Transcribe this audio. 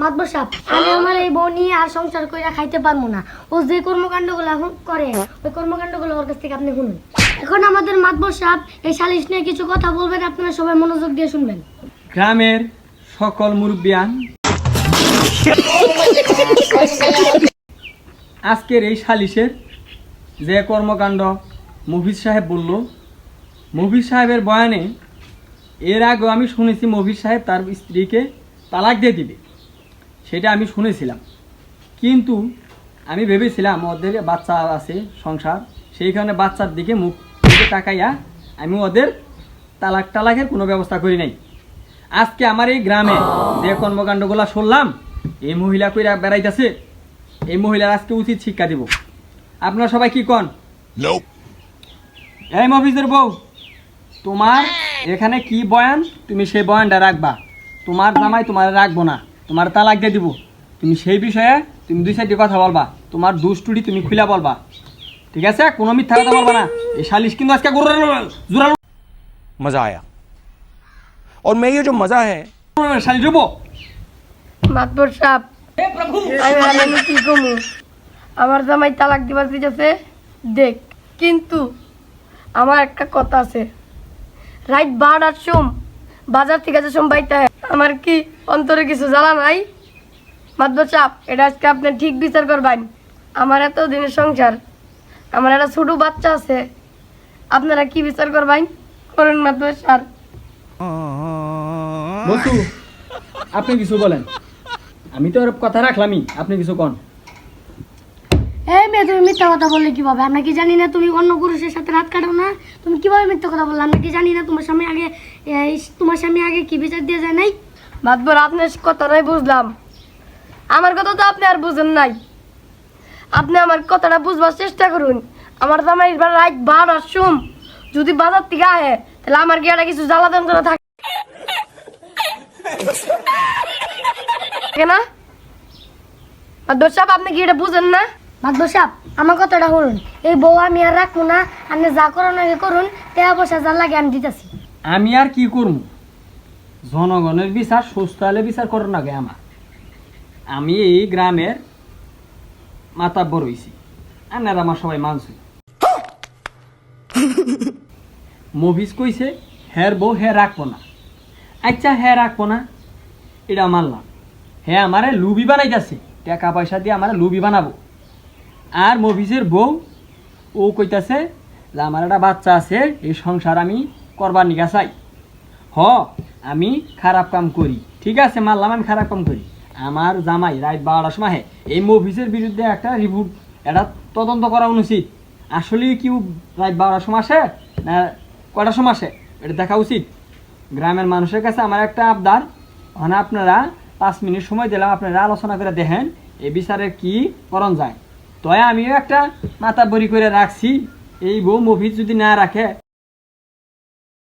মাতবর সাপ আমি আমার এই বউ নিয়ে আর সংসার করে খাইতে পারব না। ও যে কর্মকাণ্ডগুলো এখন করে, ওই কর্মকাণ্ডগুলো ওর কাছ থেকে আপনি শুনুন। এখন আমাদের মাতবর সাপ এই সালিশ নিয়ে কিছু কথা বলবেন, আপনারা সবাই মনোযোগ দিয়ে শুনবেন। গ্রামের সকল মুরব্বিয়ান, আজকের এই সালিশের যে কর্মকাণ্ড মফিজ সাহেব বলল, মফিজ সাহেবের বয়ানে, এর আগেও আমি শুনেছি মফিজ সাহেব তার স্ত্রীকে তালাক দিয়ে দিবে। সেটা আমি শুনেছিলাম। কিন্তু আমি ভেবেছিলাম ওদের বাচ্চা আছে সংসার সেইখানে বাচ্চার দিকে মুখ দিকে তাকাইয়া আমি ওদের তালাক টালাকের কোনো ব্যবস্থা করি নাই। আজকে আমার এই গ্রামে যে কর্মকাণ্ডগুলো শুনলাম এই মহিলা কইরা বেড়াইতেছে এই মহিলার আজকে উচিত শিক্ষা দিব। আপনারা সবাই কি কন. এই মফিজের বউ তোমার এখানে কি বয়ান? তুমি সেই বয়ানটা রাখবা। তোমার জামাই তোমার রাখব না। তোমার তালাক দিয়ে দিব তুমি সেই বিষয়ে তুমি দুই সাইডে কথা বলবা তোমার দুষ্টুটি তুমি খুলে বলবা ঠিক আছে কোনো মিথ্যা কথা বলবা না এই সালিশ কিন্তু আজকে জোরালো मजा आया और मैं ये जो मजा है সালিশ হবো মাতবর সাপ আমি আর আমি কি কমু আমার জামাই তালাক দিবার দিতেছে দেখ কিন্তু আমার একটা কথা আছে রাইট বারোটার সোম বাজার থেকে যে সোম বাইতে হয়, আমার কি অন্তরে কিছু জ্বালা নাই? মাতবর সাপ এটা আজকে আপনি ঠিক বিচার করবেন। আমার এত দিনের সংসার আমার একটা ছোট বাচ্চা আছে। আপনারা কি বিচার করবেন? করুন মাতবর সার। বসু আপনি কিছু বলেন। আমি তো ওর কথা রাখলামই আপনি কিছু কন। এই মেয়ে তুমি মিথ্যা কথা বললে কীভাবে? আমরা কি জানি না তুমি অন্য পুরুষের সাথে রাত কাটাও না? তুমি কীভাবে মিথ্যা কথা বললে? আমরা কি জানি না তোমার স্বামী আগে তোমার স্বামী আগে কি বিচার দিয়ে যায় নাই? মাতবর আপনার কথাটাই বুঝলাম। আমার কথা তো আপনি আর বুঝেন নাই। আপনি আমার কথাটা বুঝবার চেষ্টা করুন। আমার জামাই রাত বারোটার সোম যদি বাজার থেকে আহে তাহলে আমার কি একটা কিছু জ্বালা যন্ত্রণা থাকে? না? মাতবর সাহেব আপনি কি এটা বুঝেন না? মাতবর সাপ আমার কথাটা শুনুন। এই বউ আমি আর রাখব না। আপনি যা করুন আগে করুন। টাকা পয়সা যা লাগে আমি দিতেছি। আমি আর কি করব? জনগণের বিচার, সুস্থ হলে বিচার করো না গে আমার। আমি এই গ্রামের মাতাব্বর হইছি। আর আমার সবাই মানছি। মভিস কইছে, হের বউ, হে রাখব না। আচ্ছা হে রাখব না। এটা মানলাম। হে, আমারে লুবি বানাইতেছে। টাকা পয়সা দিয়ে আমার লুবি বানাবো। আর মভিসের বউ, ও কইতাছে যে, আমার একটা বাচ্চা আছে, এই সংসার আমি করবার নিকা চাই হ, আমি খারাপ কাম করি। ঠিক আছে, মানলাম, আমি খারাপ কাম করি। আমার জামাই রাত বারোটার সময় এই মভিসের বিরুদ্ধে একটা রিপোর্ট, এটা তদন্ত করা উচিত আসলে কি রাত বারোটার সময় আসে, না কটার সময় আসে, এটা দেখা উচিত। গ্রামের মানুষের কাছে আমার একটা আবদার। মানে আপনারা পাঁচ মিনিট সময় দিলাম, আপনারা আলোচনা করে দেখেন, এই বিচারের কি করণ যায়। তয় আমিও একটা মাথা বড়ি করে রাখছি, এই বউ মফিজ যদি না রাখে